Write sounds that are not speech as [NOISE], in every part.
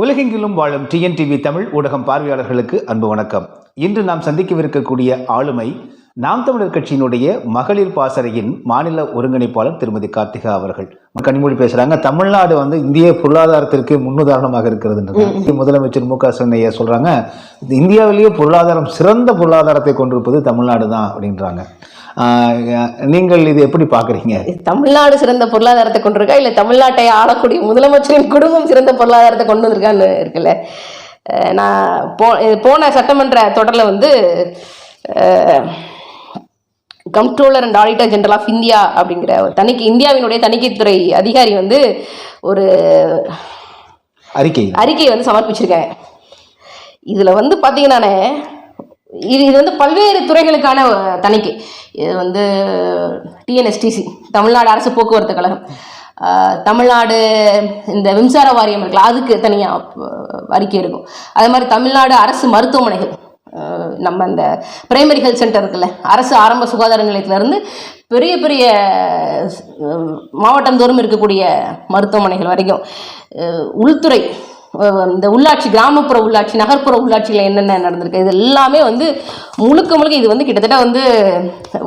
உலகெங்கிலும் வாழும் டிஎன்டிவி தமிழ் ஊடகம் பார்வையாளர்களுக்கு அன்பு வணக்கம். இன்று நாம் சந்திக்கவிருக்கக்கூடிய ஆளுமை நாம் தமிழர் கட்சியினுடைய மகளிர் பாசறையின் மாநில ஒருங்கிணைப்பாளர் திருமதி கார்த்திகா அவர்கள். கனிமொழி பேசுறாங்க. தமிழ்நாடு வந்து இந்திய பொருளாதாரத்திற்கு முன்னுதாரணமாக இருக்கிறது முதலமைச்சர் மு க ஸ்டாலின் சொல்றாங்க இந்தியாவிலேயே பொருளாதாரம் சிறந்த பொருளாதாரத்தை கொண்டிருப்பது தமிழ்நாடு தான் அப்படின்றாங்க. நீங்கள் இது எப்படி பாக்குறீங்க தமிழ்நாடு சிறந்த பொருளாதாரத்தை கொண்டிருக்கா? இல்ல தமிழ்நாட்டை ஆளக்கூடிய முதலமைச்சரின் குடும்பம் சிறந்த பொருளாதாரத்தை கொண்டு வந்திருக்கான்னு இருக்குல்ல. நான் போ போன சட்டமன்ற தொடரில் வந்து comptroller and auditor general of India அப்படிங்கிற ஒரு தணிக்கை இந்தியாவினுடைய தணிக்கைத்துறை அதிகாரி வந்து ஒரு அறிக்கை. அறிக்கையை வந்து சமர்ப்பிச்சிருக்கேன் இதில் வந்து பார்த்தீங்கன்னானே இது இது வந்து பல்வேறு துறைகளுக்கான தணிக்கை. இது வந்து டிஎன்எஸ்டிசி தமிழ்நாடு அரசு போக்குவரத்து கழகம். தமிழ்நாடு இந்த மின்சார வாரியம் இருக்குல்ல அதுக்கு தனியாக அறிக்கை இருக்கும். அதே மாதிரி தமிழ்நாடு அரசு மருத்துவமனைகள். நம்ம இந்த பிரைமரி ஹெல்த் சென்டர் இருக்குல்ல அரசு ஆரம்ப சுகாதார நிலையத்திலேருந்து பெரிய பெரிய மாவட்டம் தோறும் இருக்கக்கூடிய மருத்துவமனைகள் வரைக்கும். உள்துறை இந்த உள்ளாட்சி கிராமப்புற உள்ளாட்சி நகர்ப்புற உள்ளாட்சியில் என்னென்ன நடந்திருக்கு இது எல்லாமே வந்து முழுக்க முழுக்க இது வந்து கிட்டத்தட்ட வந்து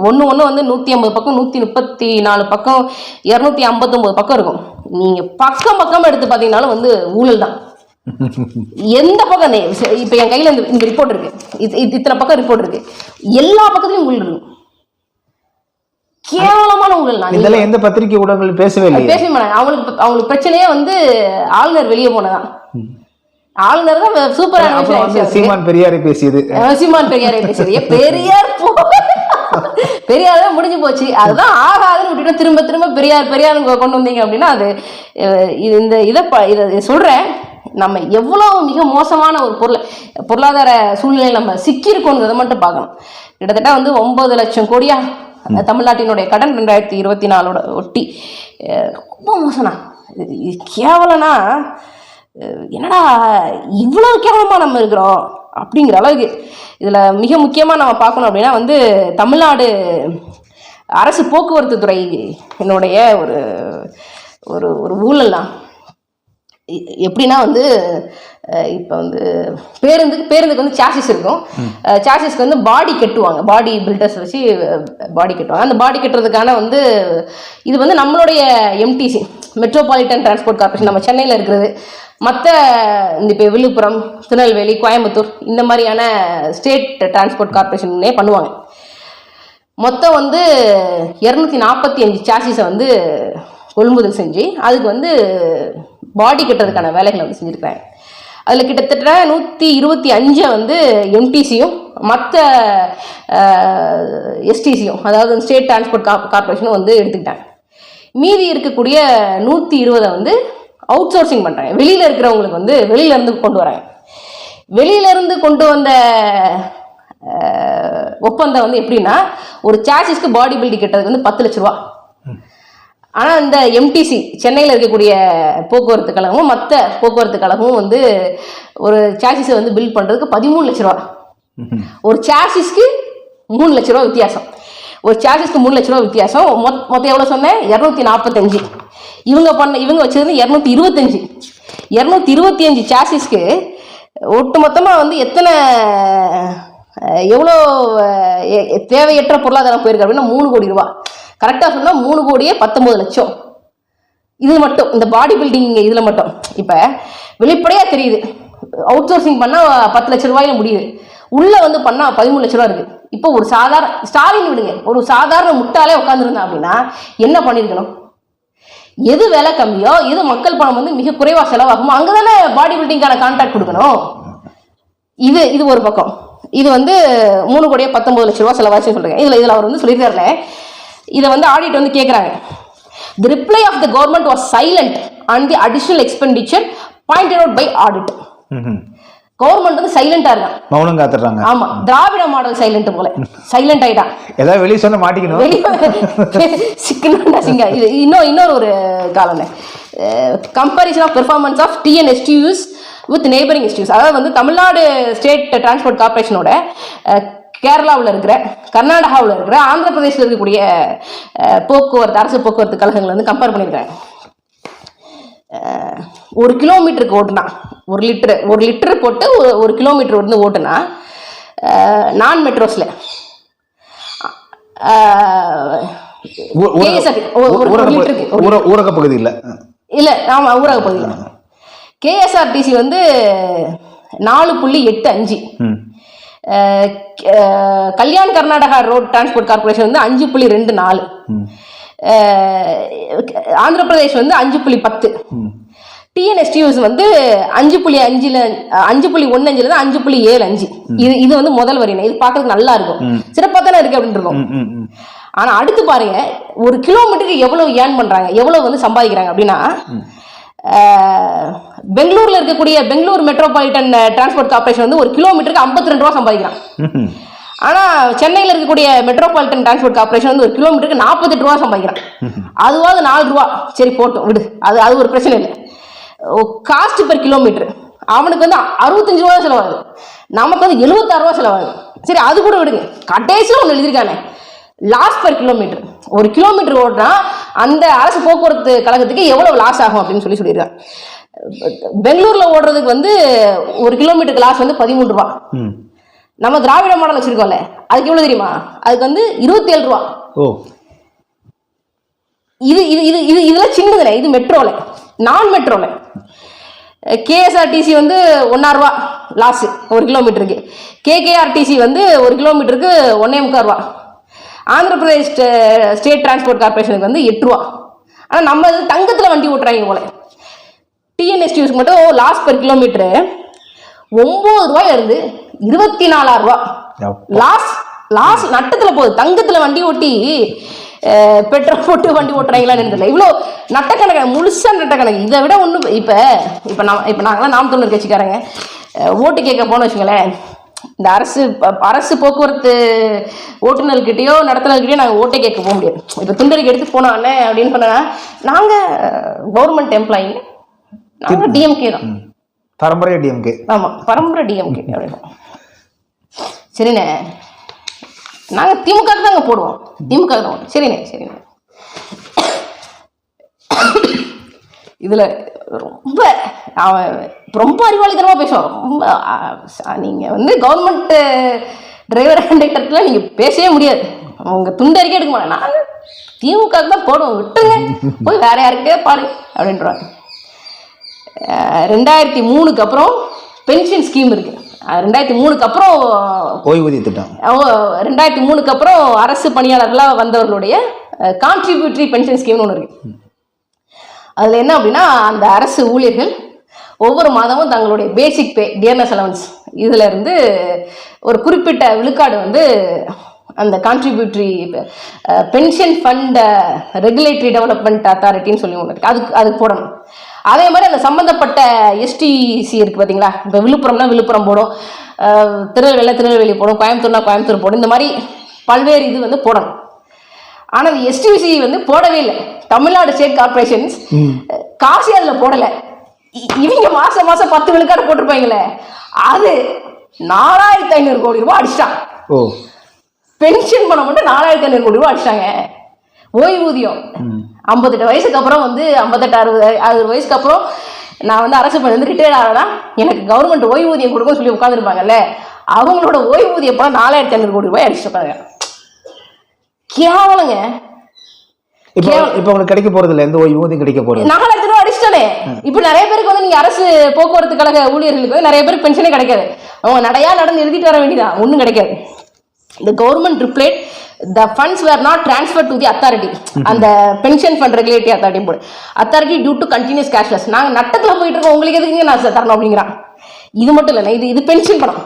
ஒன்று ஒன்று வந்து நூற்றி ஐம்பது பக்கம் நூற்றி முப்பத்தி நாலு பக்கம் இரநூத்தி ஐம்பத்தொம்போது பக்கம் இருக்கும். நீங்கள் பக்கம் பக்கம் எடுத்து பார்த்தீங்கன்னாலும் வந்து ஊழல் தான். எந்த பக்கம் இப்ப என் கையில இந்த இந்த ரிப்போர்ட் இருக்கு. இது- இது இத்தனை பக்கம் ரிப்போர்ட் இருக்கு. எல்லா பக்கத்துலயும் ஊழல் இருக்கும். கேவலமான ஊழல் இதெல்லாம் எந்த பத்திரிகை ஊடகங்கள் பேசவே இல்லையே. பேசவே மாட்டாங்க. அவங்களுக்கு அவங்களுக்கு பிரச்சனையே வந்து ஆளுநர் வெளியே போனதான். ஆளுநர் தான் சூப்பரான சீமான் பெரியாரை பேசியது. சீமான் பெரியாரை பேசுறது ஏன் பெரியார் போ. பெரியார் முடிஞ்சு போச்சு. அதுதான் ஆகாதுன்னு விட்டுட்டு திரும்ப திரும்ப பெரியார் பெரியார் கொண்டு வந்தீங்க அப்படின்னா அது இது இந்த இதை சொல்றேன். நம்ம எவ்வளவு மிக மோசமான ஒரு பொருள் பொருளாதார சூழ்நிலையில் நம்ம சிக்கியிருக்கோங்கிறத மட்டும் பார்க்கணும். கிட்டத்தட்ட வந்து ஒன்பது லட்சம் கோடியா தமிழ்நாட்டினுடைய கடன் ரெண்டாயிரத்தி இருபத்தி நாலோட ஒட்டி. ரொம்ப மோசம்னா கேவலனா என்னடா இவ்வளோ கேவலமாக நம்ம இருக்கிறோம் அப்படிங்கிற அளவுக்கு இதில் மிக முக்கியமாக நம்ம பார்க்கணும் அப்படின்னா வந்து தமிழ்நாடு அரசு போக்குவரத்து துறை என்னுடைய ஒரு ஒரு ஒரு ஊழல் தான். எப்படின்னா வந்து இப்போ வந்து பேருந்துக்கு பேருந்துக்கு வந்து சாசிஸ் இருக்கும். சாசிஸ்க்கு வந்து பாடி கட்டுவாங்க. பாடி பில்டர்ஸ் வச்சு பாடி கட்டுவாங்க. அந்த பாடி கட்டுறதுக்கான வந்து இது வந்து நம்மளுடைய எம்டிசி மெட்ரோபாலிட்டன் டிரான்ஸ்போர்ட் கார்பரேஷன் நம்ம சென்னையில் இருக்கிறது. மற்ற இந்த இப்போ விழுப்புரம் திருநெல்வேலி கோயம்புத்தூர் இந்த மாதிரியான ஸ்டேட் டிரான்ஸ்போர்ட் கார்பரேஷனே பண்ணுவாங்க. மொத்தம் வந்து இரநூத்தி நாற்பத்தி அஞ்சு சாசிஸை வந்து கொள்முதல் செஞ்சு அதுக்கு வந்து பாடி கட்டுறதுக்கான வேலைகளை வந்து செஞ்சுருக்காங்க அதில் கிட்டத்தட்ட நூற்றி இருபத்தி அஞ்சை வந்து எம்டிசியும் மற்ற எஸ்டிசியும் அதாவது ஸ்டேட் டிரான்ஸ்போர்ட் கார்பரேஷனும் வந்து எடுத்துக்கிட்டாங்க. மீதி இருக்கக்கூடிய நூற்றி இருபதை வந்து அவுட் சோர்சிங் பண்ணுறாங்க வெளியில் இருக்கிறவங்களுக்கு வந்து வெளியில இருந்து கொண்டு வராங்க வெளியில இருந்து கொண்டு வந்த ஒப்பந்தம் வந்து எப்படின்னா ஒரு சார்ஜஸ்க்கு பாடி பில்டிங் கட்டுறதுக்கு வந்து பத்து லட்ச ரூபா. ஆனால் இந்த எம்டிசி சென்னையில் இருக்கக்கூடிய போக்குவரத்து கழகமும் மற்ற போக்குவரத்து கழகமும் வந்து ஒரு சார்ஜஸை வந்து பில்ட் பண்ணுறதுக்கு பதிமூணு லட்ச ரூபா. ஒரு சார்ஜஸ்க்கு மூணு லட்ச ரூபா வித்தியாசம். ஒரு சார்ஜஸ்க்கு மூணு லட்ச ரூபா வித்தியாசம். மொத் மொத்தம் எவ்வளோ சொன்னேன்? இரநூத்தி நாற்பத்தஞ்சு இவங்க பண்ண இவங்க வச்சது இரநூத்தி இருபத்தஞ்சு. இரநூத்தி இருபத்தி அஞ்சு சார்ஜஸ்க்கு ஒட்டு மொத்தமாக வந்து எத்தனை எவ்வளோ தேவையற்ற பொருளாதாரம் போயிருக்கு அப்படின்னா மூணு கோடி ரூபா கரெக்டாக சொன்னால் மூணு கோடியே பத்தொம்பது லட்சம். இது மட்டும். இந்த பாடி பில்டிங் இதில் மட்டும். இப்போ வெளிப்படையாக தெரியுது. அவுட் சோர்சிங் பண்ணால் பத்து லட்ச ரூபாயில் முடியுது. உள்ளே வந்து பண்ணால் பதிமூணு லட்ச ரூபா இருக்குது இப்போ ஒரு சாதாரண ஸ்டாலின் விடுங்க ஒரு சாதாரண முட்டாலே உட்காந்துருந்தா அப்படின்னா என்ன பண்ணியிருக்கணும்? எது விலை கம்மியோ எது மக்கள் பணம் வந்து மிக குறைவாக செலவாகுமோ அங்கே தானே பாடி பில்டிங்கான கான்ட்ராக்ட் கொடுக்கணும்? இது இது ஒரு பக்கம். இது வந்து மூணு கோடியே பத்தொம்பது லட்ச ரூபா செலவாச்சு சொல்கிறேன் இதில் இதில் அவர் வந்து சொல்லியிருக்காருல இதை வந்து ஆடிட் வந்து கேட்குறாங்க the reply of the government was silent on the additional expenditure pointed out by audit government வந்து சைலண்டா இருக்கான். மௌனம் காத்துறாங்க. ஆமா திராவிட மாடல் சைலண்ட் போல. சைலண்ட் ஆயிட்டான். ஏதாவது வெளியே சொன்னா மாட்டிக்கணும். சிக்கனா சிங்கா. இது இன்னும் இன்னொரு ஒரு காலம். Comparison of performance of TNSTUs with neighbouring STUs அதாவது வந்து தமிழ்நாடு ஸ்டேட் டிரான்ஸ்போர்ட் கார்பரேஷனோட கேரளாவில் இருக்கிற கர்நாடகாவில் இருக்கிற ஆந்திர பிரதேசில் இருக்கக்கூடிய போக்குவரத்து அரசு போக்குவரத்து கழகங்களை வந்து கம்பேர் பண்ணியிருக்காங்க ஒரு கிலோமீட்டருக்கு ஓட்டுனா ஒரு லிட்டரு ஒரு லிட்டரு போட்டு ஒரு- ஒரு கிலோமீட்டர் வந்து ஓட்டுனா நான் மெட்ரோஸில். ஊரக- பகுதியில் இல்லை. ஆமாம் ஊரக பகுதியில் கேஎஸ்ஆர்டிசி வந்து நாலு புள்ளி எட்டு அஞ்சு. Kalyan Karnataka road transport corporation வந்து அஞ்சு புள்ளி ரெண்டு நாலு. ஆந்திர பிரதேஷ் வந்து அஞ்சு புள்ளி பத்து. டிஎன்எஸ்டியூஸ் வந்து அஞ்சு புள்ளி அஞ்சுல அஞ்சு புள்ளி ஒன்னு அஞ்சுல இருந்து அஞ்சு புள்ளி ஏழு அஞ்சு. இது இது வந்து முதல் வரினை இது பார்க்கறதுக்கு நல்லா இருக்கும். சிறப்பாக தானே இருக்கு அப்படின்னு இருக்கும். ஆனா அடுத்து பாருங்க. ஒரு கிலோமீட்டருக்கு எவ்வளவு ஏர்ன் பண்றாங்க? எவ்வளவு வந்து சம்பாதிக்கிறாங்க அப்படின்னா பெங்களூர்ல இருக்கக்கூடிய பெங்களூர் மெட்ரோபாலிட்டன் டிரான்ஸ்போர்ட் கார்பரேஷன் வந்து ஒரு கிலோமீட்டருக்கு 52 ரெண்டு ரூபா சம்பாதிக்கிறான். ஆனால் சென்னையில் இருக்கக்கூடிய மெட்ரோபாலிட்டன் டிரான்ஸ்போர்ட் கார்பரேஷன் வந்து ஒரு கிலோமீட்டருக்கு நாற்பத்தெட்டு ரூபா சம்பாதிக்கிறான். அதுவாது நாலு ரூபா. சரி போட்டோம் விடு. அது அது ஒரு பிரச்சனை இல்லை. காஸ்ட் பெர் கிலோமீட்டர் அவனுக்கு வந்து அறுபத்தஞ்சு ரூபா செலவாகுது. நமக்கு வந்து எழுபத்தாறு ரூபா செலவாகுது. சரி அது கூட விடுங்க. கடைசியில் ஒன்று எழுதியிருக்கானே. லாஸ் பெர் கிலோமீட்டர் ஒரு கிலோமீட்டர் ஓட்டினா அந்த அரசு போக்குவரத்து கழகத்துக்கு எவ்வளவு லாஸ் ஆகும் அப்படின்னு சொல்லி சொல்லியிருக்காங்க. பெங்களூர்ல ஓடுறதுக்கு வந்து ஒரு கிலோமீட்டருக்கு லாஸ் வந்து பதிமூணு ரூபா. நம்ம திராவிட மாடல் வச்சிருக்கோம்ல அதுக்கு எவ்வளவு தெரியுமா? அதுக்கு வந்து இருபத்தி ஏழு ரூபா. ஓ. இது இது இது இது இதெல்லாம் சின்னதுல இது மெட்ரோல நான் மெட்ரோல. கேஎஸ்ஆர்டிசி வந்து ஒன்றா ரூபா லாஸ் ஒரு கிலோமீட்டருக்கு கேகேஆர்டிசி வந்து ஒரு கிலோமீட்டருக்கு ஒன்னே முக்கால் ரூபா. Andhra Pradesh state- state transport கார்பரேஷனுக்கு வந்து எட்டு ரூபா. ஆனால் நம்ம இது தங்கத்தில் வண்டி ஓட்டுறாங்க போல. டிஎன்எஸ்டியூஸ்க்கு மட்டும் லாஸ் பெர் கிலோமீட்டரு ஒம்பது ரூபாயில இருந்து இருபத்தி நாலாயிரம் ரூபா. யப்பா. லாஸ் லாஸ் நட்டத்துல போகுது. தங்கத்துல வண்டி ஓட்டி பெட்ரோல் போட்டு வண்டி ஓட்டுறாங்களான்னு தெரியல. இவ்வளோ நட்டக்கணக்கு முழுசா நட்டக்கணக்கு. இதை விட ஒன்று இப்போ இப்போ நான் இப்போ நாங்களாம் நாம் தொண்ணூறு கட்சிக்காரங்க. ஓட்டு கேட்க போனோம் வச்சுங்களேன் இந்த அரசு அரசு போக்குவரத்து ஓட்டுநர்கிட்டயோ நடத்துனர்கிட்டயோ நாங்கள் ஓட்டே கேட்க போக முடியாது. இப்போ துண்டறிக்கை எடுத்து அண்ணே அப்படின்னு சொன்னா நாங்கள் கவர்மெண்ட் எம்ப்ளாயிங்க நாங்கள் டிஎம்கே தான். பரம்பரை டிஎம்கே ஆமாம் பரம்பரை டிஎம்கே அப்படின்னு சரிண்ணே. நாங்கள் திமுக தாங்க போடுவோம். திமுக தான் சரிண்ணே சரிண்ணே. இதில் ரொம்ப அவன் ரொம்ப அறிவாளித்தனமாக பேசுவான். ரொம்ப நீங்கள் வந்து கவர்மெண்ட்டு டிரைவர் கண்டக்டர்லாம் நீங்கள் பேசவே முடியாது. அவங்க துண்டறிக்கே எடுக்க மாட்டேன். நாங்கள் திமுக தான் போடுவோம். விட்டுங்க போய் வேற யாருக்கே பாரு அப்படின்றாங்க ரெண்டாயிரத்தி மூணுக்கு அப்புறம் பென்ஷன் ஸ்கீம் இருக்குது ரெண்டாயிரத்தி மூணுக்கு அப்புறம் ஓய்வூதிய திட்டம் ரெண்டாயிரத்தி மூணுக்கு அப்புறம் அரசு பணியாளர்களாக வந்தவர்களுடைய கான்ட்ரிபியூட்டரி பென்ஷன் ஸ்கீம்னு ஒன்று இருக்கு. அதில் என்ன அப்படின்னா அந்த அரசு ஊழியர்கள் ஒவ்வொரு மாதமும் தங்களுடைய பேசிக் பே டியர்னஸ் அலவன்ஸ் இதில் இருந்து ஒரு குறிப்பிட்ட விழுக்காடு வந்து அந்த contributory pension fund regulatory development அத்தாரிட்டின்னு சொல்லி ஒன்று இருக்குது அதுக்கு அதுக்கு போடணும். அதே மாதிரி அந்த சம்மந்தப்பட்ட எஸ்டிசி இருக்குது பார்த்தீங்களா இப்போ விழுப்புரம்னா விழுப்புரம் போடும். அஹ், திருநெல்வேலினா திருநெல்வேலி போடும். கோயம்புத்தூர்னா கோயம்புத்தூர் போடும். இந்த மாதிரி பல்வேறு இது வந்து போடணும். ஆனா அது எஸ்டிசி வந்து போடவே இல்லை. தமிழ்நாடு ஸ்டேட் கார்பரேஷன்ஸ் காசு அதுல போடல. இவங்க மாசம் மாசம் பத்து விழுக்காடு போட்டிருப்பாங்களே அது நாலாயிரத்தி ஐநூறு கோடி ரூபாய் அடிச்சிட்டான். பென்ஷன் பணம் மட்டும் நாலாயிரத்தி ஐநூறு கோடி ரூபாய் அடிச்சிட்டாங்க. ஓய்வூதியம். ஐம்பத்தெட்டு வயசுக்கு அப்புறம் வந்து ஐம்பத்தெட்டு அறுபது அறுபது வயசுக்கு அப்புறம் நான் வந்து அரசு பணி வந்து ரிட்டையர்ட் ஆகலாம் எனக்கு கவர்மெண்ட் ஓய்வூதியம் கொடுக்கும் சொல்லி உட்காந்துருப்பாங்கல்ல அவங்களோட ஓய்வூதிய பணம் நாலாயிரத்தி ஐநூறு கோடி ரூபாய் அடிச்சிருப்பாங்க கேவலங்க. இப்போ இப்போ உங்களுக்கு கிடைக்க போறது இல்லை? எந்த ஓய்வூதியம் கிடைக்க போறது? நாலாயிரத்தி ரூபாய் அடிச்சிட்டானே. இப்போ நிறைய பேருக்கு வந்து நீங்க அரசு போக்குவரத்து கழக ஊழியர்களுக்கு வந்து நிறைய பேருக்கு பென்ஷனே கிடைக்காது. அவங்க நடையா நடந்து எழுதிட்டு வர வேண்டியதான் ஒன்றும் கிடைக்காது. the government replied the funds were not transferred to the authority. அந்த பென்ஷன் ஃபண்ட் ரெகுலேட்டரி அத்தாரிட்டி போடு authority due to continuous cash loss நாங்க நட்டத்துல போயிட்டு இருக்கோம். உங்களுக்கு எதுக்குங்க நான் தரணும் அப்படிங்கிறான். இது மட்டும் இல்லை இது இது பென்ஷன் பணம்.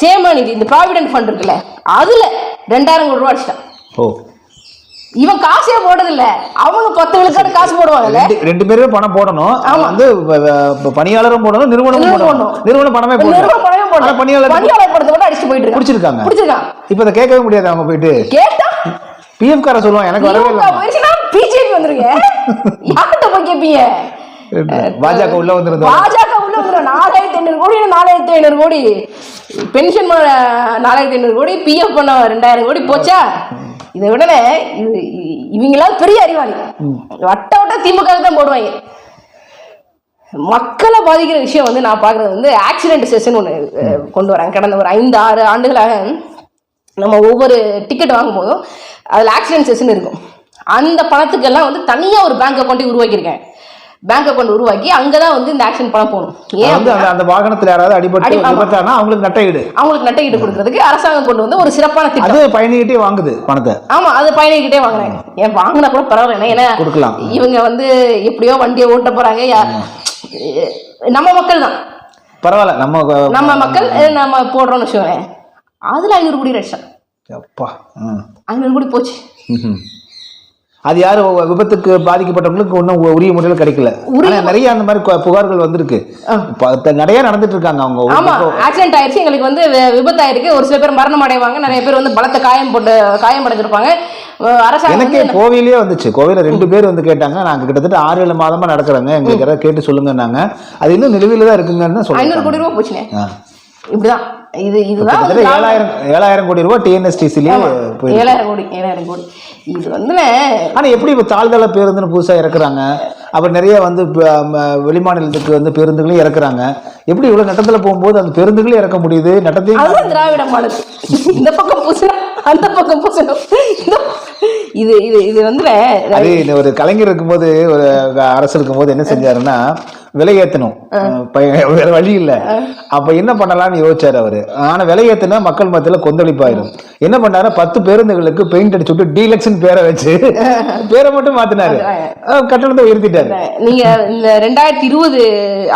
சேம நிதி இந்த ப்ராவிடென்ட் ஃபண்ட் இருக்குல்ல அதுல ரெண்டாயிரம் கோடி ரூபா அடிச்சிட்டான். ஓ. இவன் காசே போடுறதில்ல. அவங்க பத்து விழுக்காடு காசு போடுவாங்கல்ல. ரெண்டு பேருமே பணம் போடணும். ஆமா. வந்து பணியாளரும் போடணும் நிறுவனம் போடணும். நிறுவனம் பணமே நிறுவனம் பணமே போடணும். பணியாளர் பணியாளர் அடிச்சுட்டு போயிட்டு இருக்கான். பிடிச்சிருக்காங்க. பிடிச்சிருக்கான். இப்போ இதை கேட்கவே முடியாது அவங்க போயிட்டு. கேட்டா? பிஎஃப் கார சொல்லுவான் எனக்கு வரவே இல்லை பிஜேபி வந்துருங்க. யார்கிட்ட போய் கேட்பீங்க பாஜக உள்ள வந்திருந்தோம் பாஜக உள்ள வந்துடும் நாலாயிரத்தி ஐநூறு கோடி நாலாயிரத்தி ஐநூறு கோடி. பென்ஷன் நாலாயிரத்தி ஐநூறு கோடி பிஎஃப் பண்ண ரெண்டாயிரம் கோடி போச்சா? இதை விடனே இவங்களாவது பெரிய அறிவாளி. வட்ட வட்ட திமுக தான் போடுவாங்க. மக்களை பாதிக்கிற விஷயம் வந்து நான் பார்க்குறது வந்து ஆக்சிடென்ட் செஷன் ஒன்று கொண்டு வரேன். கடந்த ஒரு ஐந்து ஆறு ஆண்டுகளாக நம்ம ஒவ்வொரு டிக்கெட் வாங்கும்போதும் அதில் ஆக்சிடென்ட் செஷன் இருக்கும். அந்த பணத்துக்கெல்லாம் வந்து தனியாக ஒரு பேங்க் அக்கௌண்ட்டை உருவாக்கியிருக்கேன். பேங்க் அக்கௌண்ட் உருவாக்கி அங்கே தான் வந்து இந்த ஆக்ஷன் பணம் போகணும். ஏன் அந்த வாகனத்துல யாராவது அடிபட்டு. விபத்தானா அவங்களுக்கு நட்டையீடு அவங்களுக்கு நட்டையீடு கொடுக்கறதுக்கு அரசாங்கம் கொண்டு வந்து ஒரு சிறப்பான திட்டம். அது பயணிகிட்டே வாங்குது பணத்தை. ஆமா அது பயணிக்கிட்டே வாங்குறாங்க ஏன் வாங்கினா கூட பரவாயில்ல ஏன்னா கொடுக்கலாம். இவங்க வந்து எப்படியோ வண்டியை ஓட்ட போறாங்க. யா- நம்ம மக்கள் தான் பரவாயில்ல நம்ம நம்ம மக்கள் நம்ம போடுறோம்னு வச்சுக்கோங்க அதுல ஐநூறு கோடி லட்சம் அப்பா. ஐநூறு கோடி போச்சு. அது யாரு விபத்துக்கு பாதிக்கப்பட்டவங்களுக்கு இன்னும் உரிய முறையில் கிடைக்கல. நிறைய அந்த மாதிரி புகார்கள் வந்திருக்கு. நிறைய நடந்துட்டு இருக்காங்க அவங்க. ஆமா. ஆக்சிடென்ட் ஆயிருச்சு. எங்களுக்கு வந்து வி- விபத்தாயிருக்கு. ஒரு சில பேர் மரணம் அடைவாங்க. நிறைய பேர் வந்து பலத்த காயம் போட்டு காயம் அடைஞ்சிருப்பாங்க. எனக்கே கோவிலே வந்துச்சு. கோவில ரெண்டு பேர் வந்து கேட்டாங்க. நாங்க கிட்டத்தட்ட ஆறு ஏழு மாதமா நடக்கிறோங்க. எங்களுக்கு கேட்டு சொல்லுங்கன்னாங்க. அது இன்னும் நிலுவையில தான் இருக்குங்கன்னு ஐநூறு சொல்லுங்க கோடி ரூபாய் போச்சுங்க இப்படிதான். இது இதுதான் ஏழாயிரம் ஏழாயிரம் கோடி ரூபாய் டிஎன்எஸ்டிசிலேயே ஏழாயிரம் கோடி ஏழாயிரம் கோடி. இது வந்து ஆனா எப்படி இப்போ தாழ்தள பேருந்துன்னு புதுசா இறக்குறாங்க? அப்புறம் நிறைய வந்து வெளிமாநிலத்துக்கு வந்து பேருந்துகளையும் இறக்குறாங்க. எப்படி இவ்வளவு நட்டத்துல போகும்போது அந்த பேருந்துகளையும் இறக்க முடியுது? நட்டத்தையும் திராவிட மாடல். இந்த பக்கம் பூசணும் அந்த பக்கம் பூசணும். இது இது இது வந்து அது ஒரு கலைஞர் இருக்கும்போது ஒரு அரசு இருக்கும்போது என்ன செஞ்சாருன்னா விலை பய- வேற வழி இல்ல. அப்ப என்ன பண்ணலாம்னு யோசிச்சாரு அவரு. ஆனா விலை ஏத்துனா மக்கள் மத்தியில கொந்தளிப்பாயிரும். என்ன பண்ணாரு? பத்து பேருந்துகளுக்கு பெயிண்ட் அடிச்சு விட்டு டீலக்ஸ்னு பேரை வச்சு [LAUGHS] பேரை மட்டும் மாத்தினாரு. கட்டணத்தை உயர்த்திட்டாரு. நீங்க இந்த ரெண்டாயிரத்தி இருபது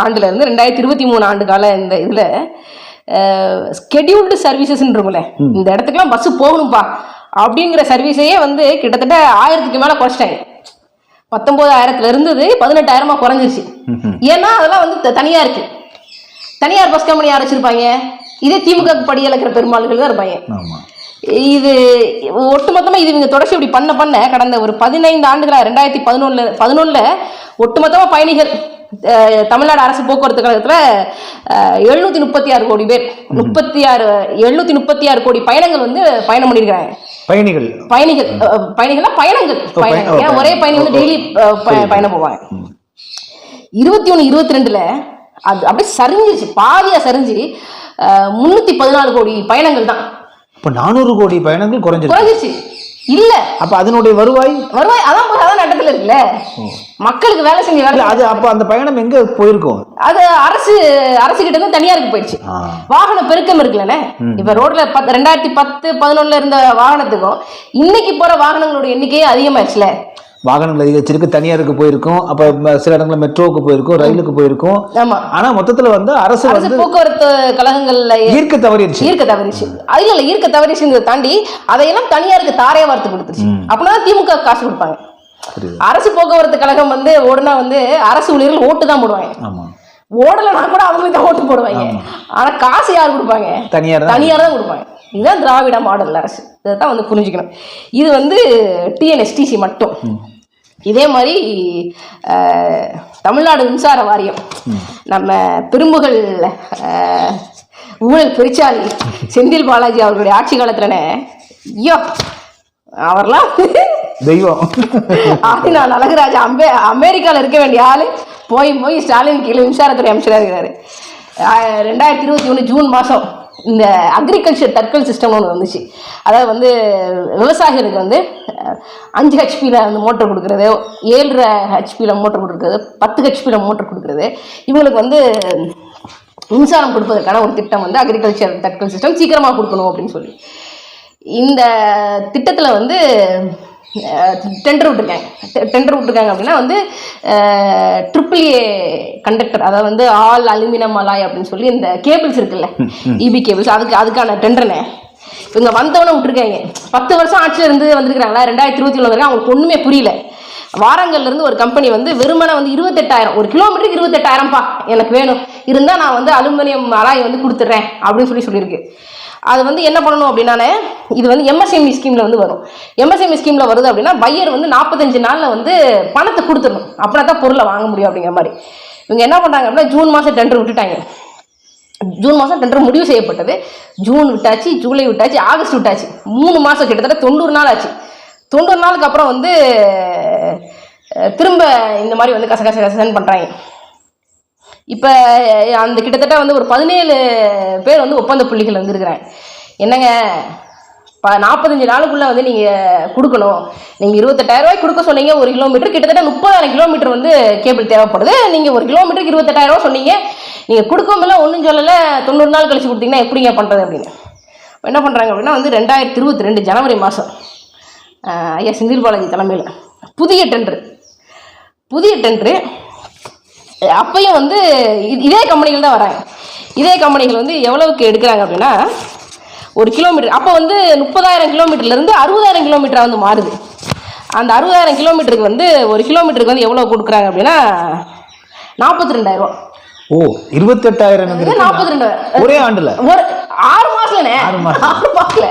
ஆண்டுல இருந்து ரெண்டாயிரத்தி இருபத்தி மூணு ஆண்டு கால இந்த இதுல ஸ்கெடியூல்டு சர்வீசஸ் இருக்கும்ல. இந்த இடத்துக்குலாம் பஸ் போகணும்பா. அப்படிங்கிற சர்வீஸையே வந்து கிட்டத்தட்ட ஆயிரத்துக்கு மேல குறைச்சிட்டாங்க. பத்தொன்பதாயிரத்துல இருந்தது பதினெட்டாயிரமா குறைஞ்சிருச்சு. ஏன்னா அதெல்லாம் வந்து த- தனியா இருக்கு. தனியார் பஸ் கம்பெனி யார் வச்சிருப்பாங்க? இதே திமுக படி இழக்கிற பெருமாள்கள் தான் இருப்பாங்க. இது ஒட்டுமொத்தமா இது இவங்க தொடர்ச்சி இப்படி பண்ண பண்ண கடந்த ஒரு பதினைந்து ஆண்டுகளா ரெண்டாயிரத்தி பதினொன்னுல பதினொன்னுல ஒட்டுமொத்தமா பயணிகள் தமிழ்நாடு அரசு போக்குவரத்து கழகத்துல எழுநூத்தி முப்பத்தி ஆறு கோடி பேர். முப்பத்தி ஆறு எழுநூத்தி முப்பத்தி ஆறு கோடி பயணங்கள் வந்து பயணம் பண்ணியிருக்கிறாங்க பயணிகள். பயணிகள் அஹ், பயணிகள்னா பயணங்கள். பயணங்கள். ஏன்னா ஒரே பயணி வந்து டெய்லி பயணம் போவாங்க. இருபத்தி ஒன்று இருபத்தி ரெண்டுல அது அப்படியே சரிஞ்சிருச்சு. பாதியா சரிஞ்சு முன்னூத்தி பதினாலு கோடி பயணங்கள் தான். இப்ப நானூறு கோடி பயணங்கள் குறைஞ்சிருக்கு. குறைஞ்சிருச்சு. இல்ல. அப்ப அதனுடைய வருவாய்? வருவாய் அதான் நட்டத்துல இருக்குல்ல? மக்களுக்கு வேலை செஞ்ச வேலை அது அப்ப அந்த பயணம் எங்க போயிருக்கும்? அது அரசு அரசு கிட்ட இருந்து தனியாருக்கு போயிடுச்சு. வாகன பெருக்கம் இருக்குல்லண்ணே. இப்ப ரோட்ல பத்து ரெண்டாயிரத்தி பத்து பதினொன்னுல இருந்த வாகனத்துக்கும் இன்னைக்கு போற வாகனங்களோட எண்ணிக்கையே அதிகமாயிடுச்சுல. வாகனங்கள் அதிகரிச்சிருக்கு தனியாருக்கு போயிருக்கும் அப்ப சில இடங்கள்ல மெட்ரோவுக்கு போயிருக்கும் ரயிலுக்கு போயிருக்கும். ஆமா. ஆனா மொத்தத்துல வந்து அரசு வந்து போக்குவரத்து கழகங்கள்ல ஈர்க்க தவறிடுச்சு. ஈர்க்க தவறிச்சு அது இல்ல ஈர்க்க தவறிச்சுங்கிறத தாண்டி அதையெல்லாம் தனியாருக்கு தாரையா வார்த்து கொடுத்துருச்சு. அப்படின்னா திமுக காசு கொடுப்பாங்க. அரசு போக்குவரத்து கழகம் வந்து ஓடுனா வந்து அரசு ஊழியர்கள் ஓட்டு தான் போடுவாங்க. ஓடலைன்னா கூட அவங்களுக்கு தான் ஓட்டு போடுவாங்க. ஆனா காசு யார் கொடுப்பாங்க? தனியார் தான். தனியார் தான் கொடுப்பாங்க. இதுதான் திராவிட மாடல் அரசு. இதை தான் வந்து புரிஞ்சுக்கணும். இது வந்து டிஎன்எஸ்டிசி மட்டும். இதே மாதிரி தமிழ்நாடு மின்சார வாரியம் நம்ம பெரும்புகள் ஊழல் பெருச்சாளி செந்தில் பாலாஜி அவர்களுடைய ஆட்சி காலத்துலனே ஐயோ அவர்லாம் தெய்வம். நான் அழகுராஜ் அம்பே அமெரிக்காவில் இருக்க வேண்டிய ஆள் போய் போய் ஸ்டாலின் கீழே மின்சாரத்துறை அமைச்சராக இருக்கிறாரு. ரெண்டாயிரத்தி இருபத்தி ஒன்று ஜூன் மாதம் இந்த அக்ரிகல்ச்சர் தற்கொலை சிஸ்டம் ஒன்று வந்துச்சு. அதாவது வந்து விவசாயிகளுக்கு வந்து அஞ்சு ஹெச்பியில் வந்து மோட்டர் கொடுக்குறது ஏழரை ஹெச்பியில் மோட்டர் கொடுக்குறது பத்து ஹெச்பியில் மோட்டர் கொடுக்குறது. இவங்களுக்கு வந்து மின்சாரம் கொடுப்பதற்கான ஒரு திட்டம் வந்து அக்ரிகல்ச்சர் டர்க்கல் சிஸ்டம் சீக்கிரமாக கொடுக்கணும் அப்படின்னு சொல்லி. இந்த திட்டத்தில் வந்து டெண்டர் விட்டுருக்காங்க. டெண்டர் விட்டுருக்காங்க அப்படின்னா வந்து ட்ரிபிள் ஏ கண்டக்டர் அதாவது வந்து ஆல் அலுமினியம் அலாய் அப்படின்னு சொல்லி இந்த கேபிள்ஸ் இருக்குல்ல இபி கேபிள்ஸ் அதுக்கு அதுக்கான டெண்டர்னு இவங்க வந்தவொடனே விட்டுருக்காங்க. பத்து வருஷம் ஆட்சியில் இருந்து வந்திருக்காங்களா ரெண்டாயிரத்தி இருபத்தி ஒன்று அவங்களுக்கு ஒன்றுமே புரியல. வாரங்கள்ல இருந்து ஒரு கம்பெனி வந்து வெறுமனே வந்து இருபத்தெட்டாயிரம் ஒரு கிலோமீட்டருக்கு இருபத்தெட்டாயிரம்ப்பா எனக்கு வேணும். இருந்தால் நான் வந்து அலுமினியம் அலாய் வந்து கொடுத்துட்றேன் அப்படின்னு சொல்லி சொல்லியிருக்கு. அது வந்து என்ன பண்ணணும் அப்படின்னானே இது வந்து எம்எஸ்எம்இ ஸ்கீமில் வந்து வரும். எம்எஸ்எம்இ ஸ்கீமில் வருது அப்படின்னா பையர் வந்து நாற்பத்தஞ்சு நாளில் வந்து பணத்தை கொடுத்துடணும். அப்படின்னா தான் பொருளை வாங்க முடியும் அப்படிங்கிற மாதிரி. இவங்க என்ன பண்ணுறாங்க அப்படின்னா ஜூன் மாதம் டெண்டர் விட்டுட்டாங்க. ஜூன் மாதம் டெண்டர் முடிவு செய்யப்பட்டது. ஜூன் விட்டாச்சு ஜூலை விட்டாச்சு ஆகஸ்ட் விட்டாச்சு. மூணு மாதம் கிட்டத்தட்ட தொண்ணூறு நாள் ஆச்சு. தொண்ணூறு நாளுக்கு அப்புறம் வந்து திரும்ப இந்த மாதிரி வந்து கச கச கசன்னு பண்ணுறாங்க இப்போ அந்த கிட்டத்தட்ட வந்து ஒரு பதினேழு பேர் வந்து ஒப்பந்த புள்ளிகள் வந்திருக்கிறாங்க. என்னங்க? ப நாற்பத்தஞ்சு நாளுக்குள்ளே வந்து நீங்கள் கொடுக்கணும். நீங்கள் இருபத்தெட்டாயிரரூவாய்க்கு கொடுக்க சொன்னீங்க ஒரு கிலோமீட்டர் கிட்டத்தட்ட முப்பதாயிரம் கிலோமீட்டர் வந்து கேபிள் தேவைப்படுது. நீங்கள் ஒரு கிலோமீட்டருக்கு இருபத்தெட்டாயிரம் சொன்னீங்க. நீங்கள் கொடுக்கமில்ல ஒன்றும் சொல்லலை தொண்ணூறு நாள் கழிச்சு கொடுத்தீங்கன்னா எப்படிங்க பண்ணுறது அப்படின்னு. என்ன பண்ணுறாங்க அப்படின்னா வந்து ரெண்டாயிரத்தி இருபத்தி ரெண்டு ஜனவரி மாதம் ஐயா செந்தில் பாலாஜி தலைமையில் புதிய டெண்டர். புதிய டெண்டரு அப்பயும் வந்து இதே கம்பெனிகள் தான் வராங்க. இதே கம்பெனிகள் வந்து எவ்வளவுக்கு எடுக்கிறாங்க அப்படின்னா ஒரு கிலோமீட்டர் அப்போ வந்து முப்பதாயிரம் கிலோமீட்டர்லேருந்து அறுபதாயிரம் கிலோமீட்டராக வந்து மாறுது. அந்த அறுபதாயிரம் கிலோமீட்டருக்கு வந்து ஒரு கிலோமீட்டருக்கு வந்து எவ்வளோ கொடுக்குறாங்க அப்படின்னா நாற்பத்தி ரெண்டாயிரம் ஓ இருபத்தெட்டாயிரம் நாற்பத்தி ரெண்டாயிரம் ஒரே ஆண்டுல? ஒரு ஆறு மாசம்லண்ணே ஆறு மாசம். ஆறு மாசத்துல.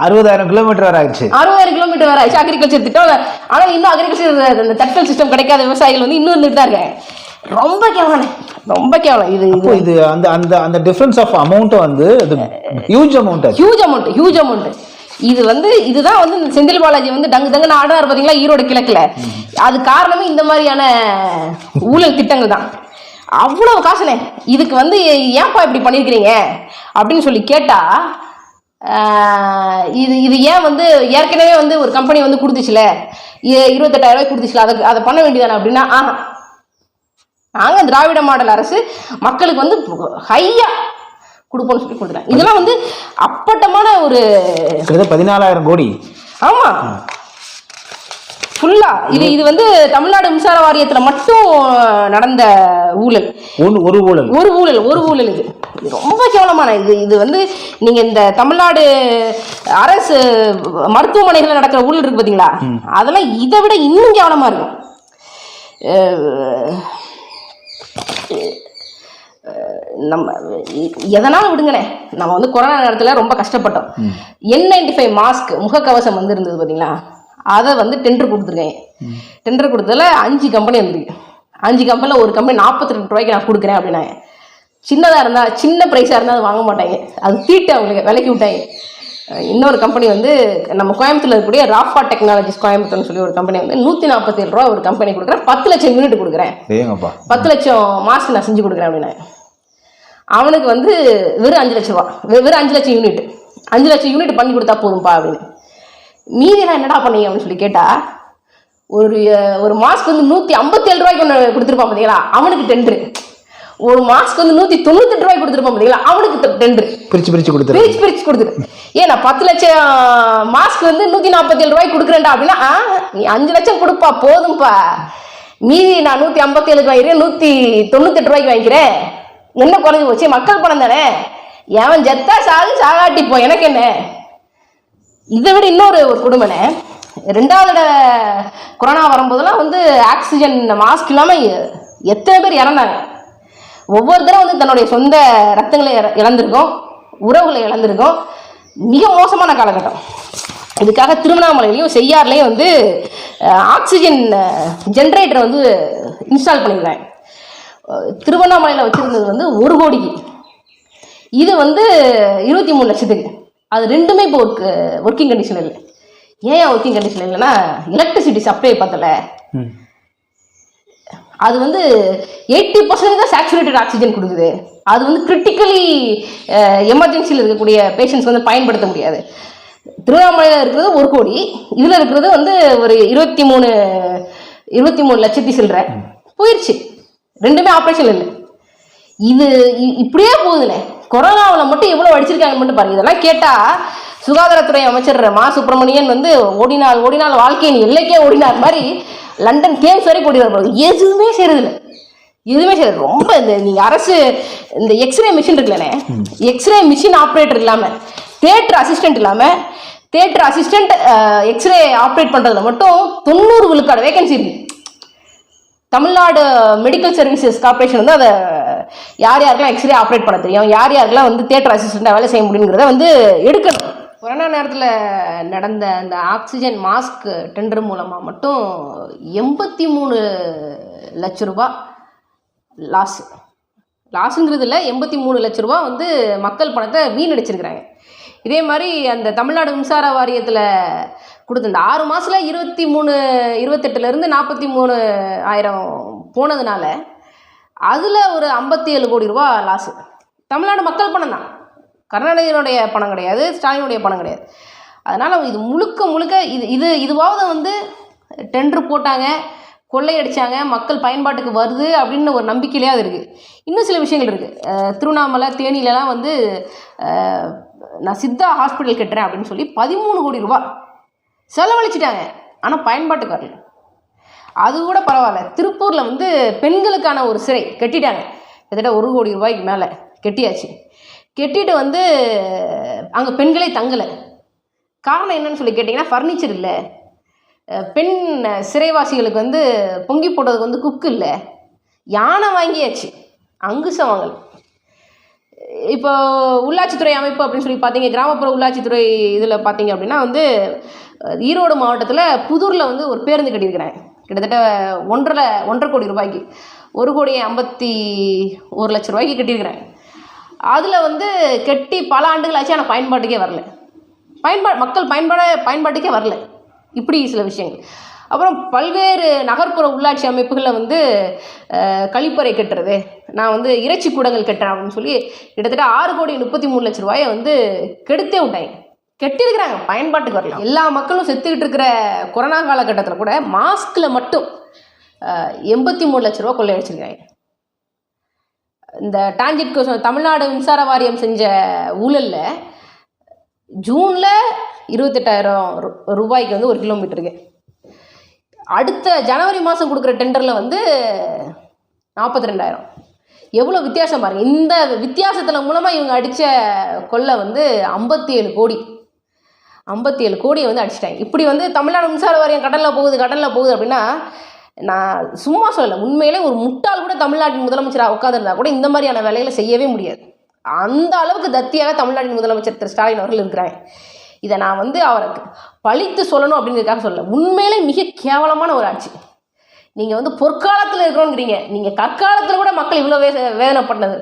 அறுபதாயிரம் கிலோமீட்டர் வர ஆயிடுச்சு. அறுபதாயிரம் கிலோமீட்டர் வர ஆச்சு அக்ரிகல்ச்சர் திட்டம். ஆனா இன்னும் அக்ரிகல்ச்சர் அந்த தட்கல் சிஸ்டம் கிடைக்காத விவசாயிகள் வந்து இன்னும் இருந்துட்டு தான் இருக்காங்க. ரொம்ப கேவலம். ரொம்ப கேவலம். இது இப்போ இது அந்த அந்த அந்த டிஃபரன்ஸ் ஆஃப் அமௌண்ட் வந்து இது huge amount huge amount huge amount இது வந்து இதுதான் வந்து இந்த செந்தில் பாலாஜி வந்து டங்கு டங்குன்னு ஆடுறாரு பார்த்தீங்களா ஈரோடு கிழக்குல. அது காரணமே இந்த மாதிரியான ஊழல் திட்டங்கள் தான். அவ்வளவு காசுனே. இதுக்கு வந்து ஏன்பா இப்படி பண்ணியிருக்கிறீங்க அப்படின்னு சொல்லி கேட்டா ஆஹ், இது இது ஏன் வந்து ஏற்கனவே வந்து ஒரு கம்பெனி வந்து கொடுத்துச்சுல? இ- இருபத்தெட்டாயிரம் ரூபாய் கொடுத்துச்சுல. அதை அதை பண்ண வேண்டியதானே அப்படின்னா ஆஹா. நாங்கள் திராவிட மாடல் அரசு மக்களுக்கு வந்து ஹையா கொடுப்போம்னு சொல்லி கொடுத்துட்டாங்க இதெல்லாம் வந்து அப்பட்டமான ஒரு பதினாலாயிரம் கோடி. ஆமா. ஃபுல்லா இது இது வந்து தமிழ்நாடு மின்சார வாரியத்துல மட்டும் நடந்த ஊழல். ஒரு ஊழல். ஒரு ஊழல் ஒரு ஊழல் இது. ரொம்ப கேவலமான இது. இது வந்து நீங்க இந்த தமிழ்நாடு அரசு மருத்துவமனைகள்ல நடக்கிற ஊழல் இருக்கு பாத்தீங்களா? அதெல்லாம் இதை விட இன்னும் கேவலமா இருக்கும். நம்ம எதனாலும் விடுங்கண்ணே. நம்ம வந்து கொரோனா நேரத்தில் ரொம்ப கஷ்டப்பட்டோம். என் நைன்டி ஃபைவ் மாஸ்க் முகக்கவசம் வந்து இருந்தது பார்த்தீங்களா அதை வந்து டெண்டர் கொடுத்துருக்கேன். டெண்டர் கொடுத்ததுல அஞ்சு கம்பெனி வந்திருக்கு அஞ்சு கம்பெனியில் ஒரு கம்பெனி நாற்பத்தி ரெண்டு ரூபாய்க்கு நான் கொடுக்குறேன் அப்படின்னாங்க. சின்னதாக இருந்தால் சின்ன ப்ரைஸாக இருந்தால் அது வாங்க மாட்டாங்க. அது தீட்டு அவங்களுக்கு விலைக்கு விட்டாங்க. இன்னொரு கம்பெனி வந்து நம்ம கோயம்புத்தூர்ல இருக்கக்கூடிய ராஃபா டெக்னாலஜிஸ் கோயம்புத்தூர்னு சொல்லி ஒரு கம்பெனி வந்து நூற்றி நாற்பத்தேழு ரூபா ஒரு கம்பெனி கொடுக்குறேன். பத்து லட்சம் யூனிட் கொடுக்குறேன். பத்து லட்சம் மாஸ்க் நான் செஞ்சு கொடுக்குறேன் அப்படின்னா அவனுக்கு வந்து வெறும் அஞ்சு லட்ச ரூபா. வெறும் அஞ்சு லட்சம் யூனிட் அஞ்சு லட்சம் யூனிட் பண்ணி கொடுத்தா போதும்பா அப்படின்னு. மீதியெல்லாம் என்னடா பண்ணீங்க அப்படின்னு சொல்லி கேட்டா ஒரு ஒரு மாஸ்க் வந்து நூற்றி ஐம்பத்தேழு ரூபாய்க்கு ஒன்று கொடுத்துருப்பான் பார்த்தீங்களா அவனுக்கு டெண்டரு ஒரு மாஸ்க் வந்து நூற்றி தொண்ணூத்தெட்டு ரூபாய்க்கு கொடுத்துருப்பான் பார்த்தீங்களா அவனுக்கு டெண்டரு பிரிச்சு பிரிச்சு கொடுத்துரு. பிரிச்சு பிரிச்சு கொடுத்துரு. ஏன் நான் பத்து லட்சம் மாஸ்க் வந்து நூற்றி நாற்பத்தேழு ரூபாய்க்கு கொடுக்குறேன்டா அப்படின்னா நீ அஞ்சு லட்சம் கொடுப்பா போதும்பா. மீதி நான் நூற்றி ஐம்பத்தேழுக்கு வாங்கிறேன் நூற்றி தொண்ணூத்தெட்டு ரூபாய்க்கு வாங்கிக்கிறேன். என்ன குறைஞ்சி போச்சு? மக்கள் பணம் தானே? எவன் ஜெத்தா சாகு சாகாட்டி போ எனக்கு என்ன? இதை விட இன்னொரு ஒரு கொடுமைனே ரெண்டாவது கொரோனா வரும்போதெல்லாம் வந்து ஆக்சிஜன் மாஸ்க் இல்லாமல் எத்தனை பேர் இறந்தாங்க. ஒவ்வொரு தடவை வந்து தன்னுடைய சொந்த ரத்தங்களை இழந்திருக்கோம் உறவுகளை இழந்திருக்கோம். மிக மோசமான காலகட்டம். இதுக்காக திருவண்ணாமலையிலையும் செய்யார்லையும் வந்து ஆக்சிஜன் ஜென்ரேட்டரை வந்து இன்ஸ்டால் பண்ணியிருக்காங்க திருவண்ணாமலையில் வச்சுருந்தது வந்து ஒரு கோடிக்கு. இது வந்து இருபத்தி மூணு லட்சத்துக்கு. அது ரெண்டுமே இப்போ ஒர்க் ஒர்க்கிங் கண்டிஷன் இல்லை. ஏன் ஒர்க்கிங் கண்டிஷன் இல்லைன்னா எலக்ட்ரிசிட்டி சப்ளை பத்தல ம். அது வந்து எயிட்டி பர்சன்ட் தான் சேச்சுரேட்டட் ஆக்சிஜன் கொடுக்குது. அது வந்து கிரிட்டிக்கலி எமர்ஜென்சியில் இருக்கக்கூடிய பேஷண்ட்ஸ் வந்து பயன்படுத்த முடியாது. திருவண்ணாமலையில் இருக்கிறது ஒரு கோடி. இதில் இருக்கிறது வந்து ஒரு இருபத்தி மூணு இருபத்தி மூணு லட்சத்தி சில்லற. போயிடுச்சு ரெண்டுமே ஆப்ரேஷன் இல்லை. இது இப்படியே போகுதுண்ணே. கொரோனாவில் மட்டும் இவ்வளோ அடிச்சிருக்காங்க மட்டும் பாருங்க. இதெல்லாம் கேட்டால் சுகாதாரத்துறை அமைச்சர் மா. சுப்பிரமணியன் வந்து ஓடினால் ஓடினால் வாழ்க்கையின் எல்லைக்கே ஓடினார் மாதிரி லண்டன் கேம்ஸ் வரை கூடி பாருங்க. எதுவுமே செய்யறதில்ல எதுவுமே செய்யறது ரொம்ப இந்த நீங்கள் அரசு இந்த எக்ஸ்ரே மிஷின் இருக்குல்லண்ணே. எக்ஸ்ரே மிஷின் ஆப்ரேட்டர் இல்லாமல் தேட்டர் அசிஸ்டன்ட் இல்லாமல் theatre assistant x ray operate பண்ணுறதுல மட்டும் தொண்ணூறு விழுக்காடு வேகன்சி இருக்குது தமிழ்நாடு மெடிக்கல் சர்வீசஸ் கார்பரேஷன் வந்து அதை யார் யாருக்கெல்லாம் எக்ஸ்ரே ஆப்ரேட் பண்ண தெரியும்? யார் யாருக்கெல்லாம் வந்து தேட்டர் அசிஸ்டண்ட்டாக வேலை செய்ய முடியுங்கிறத வந்து எடுக்கணும். கொரோனா நேரத்தில் நடந்த அந்த ஆக்சிஜன் மாஸ்க் டெண்டர் மூலமாக மட்டும் எண்பத்தி மூணு லட்ச ரூபா லாஸ் லாஸுங்கிறது இல்லை எண்பத்தி மூணு லட்ச ரூபா வந்து மக்கள் பணத்தை வீணடிச்சிருக்கிறாங்க. இதே மாதிரி அந்த தமிழ்நாடு மின்சார வாரியத்தில் கொடுத்த இந்த ஆறு மாதத்தில் இருபத்தி மூணு இருபத்தெட்டுலேருந்து நாற்பத்தி மூணு ஆயிரம் போனதுனால அதில் ஒரு ஐம்பத்தி ஏழு கோடி ரூபா லாஸு தமிழ்நாடு மக்கள் பணம் தான். கருணாநிதியினுடைய பணம் கிடையாது ஸ்டாலினுடைய பணம் கிடையாது. அதனால் இது முழுக்க முழுக்க இது இது இதுவாவது வந்து டெண்டர் போட்டாங்க கொள்ளையடிச்சாங்க மக்கள் பயன்பாட்டுக்கு வருது அப்படின்னு ஒரு நம்பிக்கையிலே அது இருக்குது இன்னும் சில விஷயங்கள் இருக்குது திருவண்ணாமலை தேனிலலாம் வந்து நான் சித்தா ஹாஸ்பிட்டல் கட்டுறேன் அப்படின்னு சொல்லி பதிமூணு கோடி ரூபா செலவழிச்சிட்டாங்க. ஆனால் பயன்பாட்டுக்கு வரல. அது கூட பரவாயில்ல. திருப்பூரில் வந்து பெண்களுக்கான ஒரு சிறை கட்டிட்டாங்க. கிட்டத்தட்ட ஒரு கோடி ரூபாய்க்கு மேலே கெட்டியாச்சு. கெட்டிட்டு வந்து அங்கே பெண்களே தங்கலை. காரணம் என்னன்னு சொல்லி கேட்டிங்கன்னா ஃபர்னிச்சர் இல்லை. பெண் சிறைவாசிகளுக்கு வந்து பொங்கி போட்டதுக்கு வந்து குக்கு இல்லை. யானை வாங்கியாச்சு. அங்குசம் வாங்கலை. இப்போ உள்ளாட்சித்துறை அமைப்பு அப்படின்னு சொல்லி பார்த்தீங்க கிராமப்புற உள்ளாட்சித்துறை இதில் பார்த்தீங்க அப்படின்னா வந்து ஈரோடு மாவட்டத்தில் புதூரில் வந்து ஒரு பேருந்து கட்டியிருக்கிறாங்க. கிட்டத்தட்ட ஒன்றரை ஒன்றரை கோடி ரூபாய்க்கு. ஒரு கோடி ஐம்பத்தி ஒரு லட்ச ரூபாய்க்கு கட்டியிருக்கிறாங்க அதில் வந்து கெட்டி பல ஆண்டுகள் ஆச்சு ஆனால் பயன்பாட்டுக்கே வரல. பயன்பா மக்கள் பயன்பாட பயன்பாட்டுக்கே வரல. இப்படி சில விஷயங்கள். அப்புறம் பல்வேறு நகர்ப்புற உள்ளாட்சி அமைப்புகளில் வந்து கழிப்பறை கட்டுறது நான் வந்து இறைச்சி கூடங்கள் கட்டுறேன் அப்படின்னு சொல்லி கிட்டத்தட்ட ஆறு கோடி முப்பத்தி மூணு லட்ச ரூபாயை வந்து கெடுத்தே விட்டாங்க. கெட்டிருக்கிறாங்க பயன்பாட்டுக்கு வரல. எல்லா மக்களும் செத்துக்கிட்டு இருக்கிற கொரோனா காலகட்டத்தில் கூட மாஸ்கில் மட்டும் எண்பத்தி மூணு லட்ச ரூபா கொள்ளையடிச்சிருக்காங்க. இந்த டான்ஜிட் கோசம் தமிழ்நாடு மின்சார வாரியம் செஞ்ச ஊழலில் ஜூனில் இருபத்தெட்டாயிரம் ரூ- ரூபாய்க்கு வந்து ஒரு கிலோமீட்டருக்கு அடுத்த ஜனவரி மாதம் கொடுக்குற டெண்டரில் வந்து நாற்பத்தி ரெண்டாயிரம் எவ்வளோ வித்தியாசம் பாருங்கள் இந்த வித்தியாசத்தில் மூலமாக இவங்க அடித்த கொள்ளை வந்து ஐம்பத்தி ஏழு கோடி. ஐம்பத்தி ஏழு கோடியை வந்து அடிச்சிட்டாங்க. இப்படி வந்து தமிழ்நாடு மின்சார வாரியம் கடலில் போகுது கடலில் போகுது அப்படின்னா நான் சும்மா சொல்லலை. உண்மையிலே ஒரு முட்டாள் கூட தமிழ்நாட்டின் முதலமைச்சராக உட்காந்துருந்தா கூட இந்த மாதிரியான வேலைகளை செய்யவே முடியாது. அந்த அளவுக்கு தத்தியாக தமிழ்நாட்டின் முதலமைச்சர் திரு. ஸ்டாலின் அவர்கள் இருக்கிறாங்க இதை நான் வந்து அவருக்கு பழித்து சொல்லணும் அப்படிங்கிறதுக்காக சொல்லலை. உண்மையிலே மிக கேவலமான ஒரு ஆட்சி. நீங்கள் வந்து பொற்காலத்தில் இருக்கிறோங்கிறீங்க நீங்கள் கற்காலத்தில் கூட மக்கள் இவ்வளோ வே வேதனைப்பட்டது.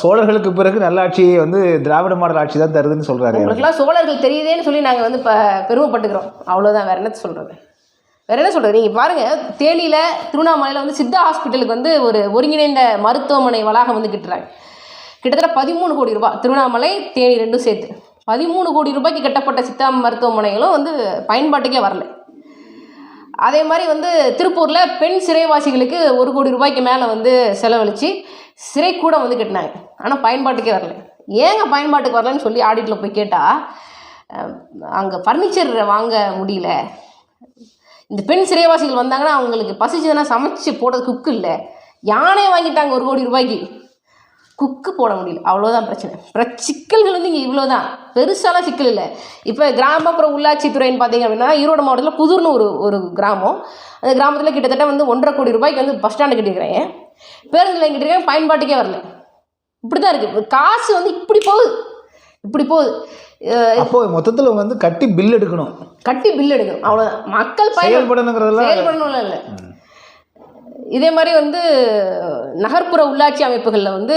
சோழர்களுக்கு பிறகு நல்லாட்சியை வந்து திராவிட மாடல் ஆட்சி தான் தருதுன்னு சொல்றாரு. உங்களுக்குலாம் சோழர்கள் தெரியுதேன்னு சொல்லி நாங்கள் வந்து இப்போ பெருமைப்பட்டுக்கிறோம். அவ்வளோதான் வேற என்ன சொல்கிறது வேற என்ன சொல்கிறது நீங்கள் பாருங்கள் தேனியில் திருவண்ணாமலையில் வந்து சித்தா ஹாஸ்பிட்டலுக்கு வந்து ஒரு ஒருங்கிணைந்த மருத்துவமனை வளாகம் வந்து கட்டுறாங்க. கிட்டத்தட்ட பதிமூணு கோடி ரூபாய் திருவண்ணாமலை தேனி ரெண்டும் சேர்த்து. பதிமூணு கோடி ரூபாய்க்கு கட்டப்பட்ட சித்தா மருத்துவமனைகளும் வந்து பயன்பாட்டுக்கே வரல. அதே மாதிரி வந்து திருப்பூரில் பெண் சிறைவாசிகளுக்கு ஒரு கோடி ரூபாய்க்கு மேலே வந்து செலவழித்து சிறை கூட வந்து கட்டினாங்க. ஆனால் பயன்பாட்டுக்கே வரல. ஏங்க பயன்பாட்டுக்கு வரலன்னு சொல்லி ஆடிட்டில் போய் கேட்டால் அங்கே ஃபர்னிச்சர் வாங்க முடியல. இந்த பெண் சிறைவாசிகள் வந்தாங்கன்னா அவங்களுக்கு பசிச்சதுன்னா சமைச்சு போடுறது குக்கு இல்லை. யானையை வாங்கிட்டாங்க ஒரு கோடி ரூபாய்க்கு. குக்கு போட முடியல. அவ்வளோதான் பிரச்சனை. பிர- சிக்கல்கள் வந்து இங்கே இவ்வளோ தான் பெருசாலாம் சிக்கல் இல்லை. இப்போ கிராமப்புற உள்ளாட்சித்துறைன்னு பார்த்தீங்க அப்படின்னா ஈரோடு மாவட்டத்தில் புதூர்னு ஒரு ஒரு கிராமம். அந்த கிராமத்தில் கிட்டத்தட்ட வந்து ஒன்றரை கோடி ரூபாய்க்கு வந்து பஸ் ஸ்டாண்டு கட்டியிருக்கிறேன். பேருந்து நிலையம் கட்டியிருக்கேன். பயன்பாட்டுக்கே வரல. இப்படி தான் இருக்குது காசு வந்து இப்படி போகுது. இப்படி போகுது. அப்போ மொத்தத்துல வந்து கட்டி பில் எடுக்கணும். கட்டி பில் எடுக்கணும். அவ்வளோதான் மக்கள் பயன் செயல்படணுங்கிறதுல செயல்படணும்ல இல்லை. இதே மாதிரி வந்து நகர்ப்புற உள்ளாட்சி அமைப்புகளில் வந்து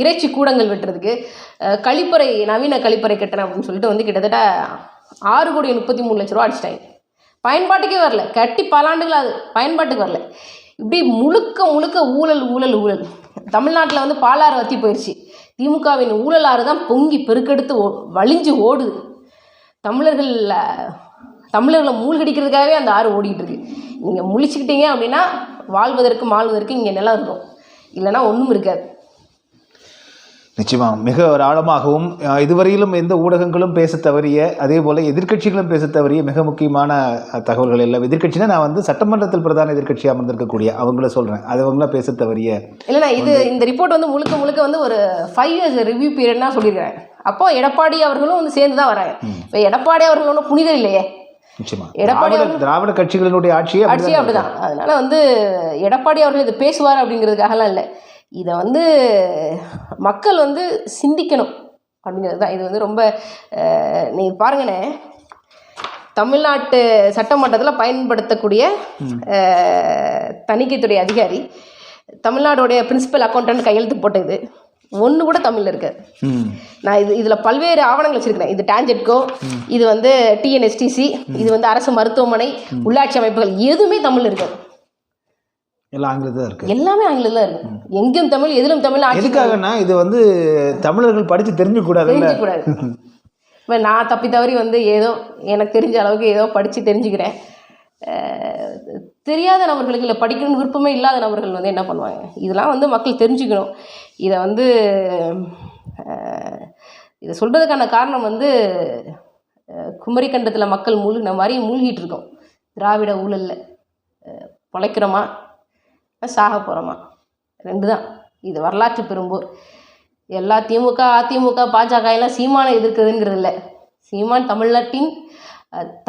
இறைச்சி கூடங்கள் வெட்டுறதுக்கு கழிப்பறை நவீன கழிப்பறை கட்டணம் அப்படின்னு சொல்லிட்டு வந்து கிட்டத்தட்ட ஆறு கோடி முப்பத்தி மூணு லட்ச ரூபா அடிச்சிட்டாங்க. பயன்பாட்டுக்கே வரல. கட்டி பல அது. பயன்பாட்டுக்கு வரல. இப்படி முழுக்க முழுக்க ஊழல் ஊழல் ஊழல். தமிழ்நாட்டில் வந்து பாலாறு வத்தி போயிடுச்சு திமுகவின் ஊழலாறு தான் பொங்கி பெருக்கெடுத்து ஓ வழிஞ்சு ஓடுது. தமிழர்கள் தமிழர்களை மூழ்கடிக்கிறதுக்காகவே அந்த ஆறு ஓடிக்கிட்டு இருக்கு. நீங்கள் முழிச்சுக்கிட்டீங்க அப்படின்னா வாழ்வதற்கு மாழ்வதற்கு இங்கே நிலம் இருக்கும். இல்லைன்னா ஒன்றும் இருக்காது. நிச்சயமா மிக ஒரு ஆழமாகவும் இதுவரையிலும் எந்த ஊடகங்களும் பேச தவறிய அதே போல எதிர்க்கட்சிகளும் பேச தவறிய மிக முக்கியமான தகவல்கள் எல்லாம் எதிர்க்கட்சினா நான் வந்து சட்டமன்றத்தில் பிரதான எதிர்க்கட்சி அமர்ந்திருக்கக்கூடிய அவங்கள சொல்றேன். அது அவங்கள பேச தவறிய இல்லைண்ணா இது இந்த ரிப்போர்ட் வந்து முழுக்க முழுக்க வந்து ஒரு ஃபைவ் இயர்ஸ் ரிவ்யூ பீரியட்னா சொல்லியிருக்காங்க அப்போ எடப்பாடி அவர்களும் வந்து சேர்ந்து தான் வராங்க இப்போ எடப்பாடி அவர்கள் ஒன்றும் புனிதர் இல்லையே. எடப்பாடி திராவிட கட்சிகளினுடைய ஆட்சியே ஆட்சியே அப்படிதான். அதனால வந்து எடப்பாடி அவர்கள் இது பேசுவார் அப்படிங்கிறதுக்காகலாம் இல்லை. இதை வந்து மக்கள் வந்து சிந்திக்கணும் அப்படிங்கிறது தான். இது வந்து ரொம்ப நீ பாருங்கண்ணே தமிழ்நாட்டு சட்டமன்றத்தில் பயன்படுத்தக்கூடிய தணிக்கைத்துறை அதிகாரி தமிழ்நாடுடைய பிரின்சிபல் அக்கௌண்டன்ட் கையெழுத்து போட்டது. ஒன்று கூட தமிழில் இருக்காது. நான் இது இதில் பல்வேறு ஆவணங்கள் வச்சிருக்கிறேன். இது டான்ஜெட்கோ இது வந்து டிஎன்எஸ்டிசி இது வந்து அரசு மருத்துவமனை உள்ளாட்சி அமைப்புகள் எதுவுமே தமிழ் இருக்காது எல்லாம் ஆங்கிலத்தில் இருக்கு. எல்லாமே ஆங்கிலம் தான் இருக்கு. எங்கும் தமிழ் எதிலும் தமிழ் ஆட்சி எதுக்காகன்னா இது வந்து தமிழர்கள் படித்து தெரிஞ்சுக்கூடாதுல்ல? தெரிஞ்சுக்கூடாது. [LAUGHS] இப்போ நான் தப்பி தவறி வந்து ஏதோ எனக்கு தெரிஞ்ச அளவுக்கு ஏதோ படித்து தெரிஞ்சுக்கிறேன். தெரியாத நபர்களுக்கு இல்லை படிக்கணும்னு விருப்பமே இல்லாத நபர்கள் வந்து என்ன பண்ணுவாங்க? இதெல்லாம் வந்து மக்கள் தெரிஞ்சுக்கணும். இதை வந்து இதை சொல்கிறதுக்கான காரணம் வந்து குமரிக்கண்டத்தில் மக்கள் மூழ்கின மாதிரி மூழ்கிட்டு இருக்கோம் திராவிட ஊழலில் பிழைக்கிறோமா? சாக போகிறோமா ரெண்டு தான் இது வரலாற்று பெரும்போர். எல்லா திமுக அதிமுக பாஜக எல்லாம் சீமானை எதிர்க்கிறதுங்கிறது இல்லை சீமான் தமிழ்நாட்டின்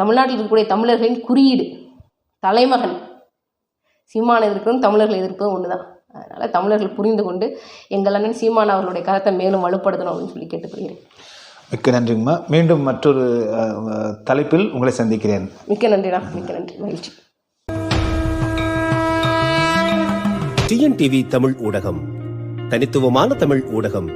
தமிழ்நாட்டில் இருக்கக்கூடிய தமிழர்களின் குறியீடு. தலைமகன். சீமானை எதிர்க்கிறதும் தமிழர்களை எதிர்ப்பதும் ஒன்று தான் அதனால் தமிழர்கள் புரிந்து கொண்டு எங்கள் அண்ணன் சீமான் அவர்களுடைய கருத்தை மேலும் வலுப்படுத்தணும் அப்படின்னு சொல்லி கேட்டுக்கொள்கிறேன். மிக்க நன்றிங்கம்மா. மீண்டும் மற்றொரு தலைப்பில் உங்களை சந்திக்கிறேன். மிக்க நன்றிடா. மிக்க நன்றி. மகிழ்ச்சி. டிஎன்டிவி தமிழ் ஊடகம். தனித்துவமான தமிழ் ஊடகம்.